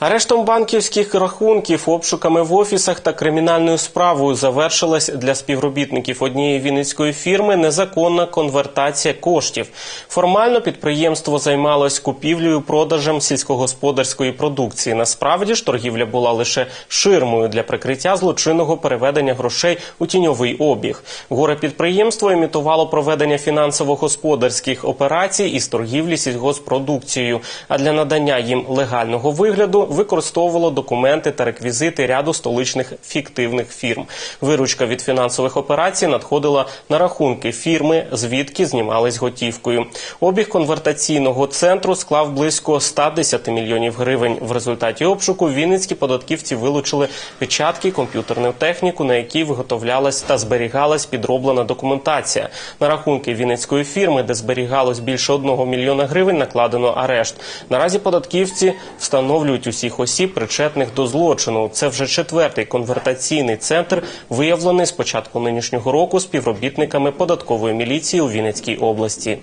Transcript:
Арештом банківських рахунків, обшуками в офісах та кримінальною справою завершилась для співробітників однієї вінницької фірми незаконна конвертація коштів. Формально підприємство займалось купівлею продажем сільськогосподарської продукції. Насправді ж торгівля була лише ширмою для прикриття злочинного переведення грошей у тіньовий обіг. Горе підприємство імітувало проведення фінансово-господарських операцій із торгівлі сільгоспродукцією, а для надання їм легального вигляду використовувало документи та реквізити ряду столичних фіктивних фірм. Виручка від фінансових операцій надходила на рахунки фірми, звідки знімались готівкою. Обіг конвертаційного центру склав близько 110 мільйонів гривень. В результаті обшуку вінницькі податківці вилучили печатки, комп'ютерну техніку, на якій виготовлялась та зберігалась підроблена документація. На рахунки вінницької фірми, де зберігалось більше одного мільйона гривень, накладено арешт. Наразі податківці встановлюють усіх осіб, причетних до злочину. Це вже четвертий конвертаційний центр, виявлений з початку нинішнього року співробітниками податкової міліції у Вінницькій області.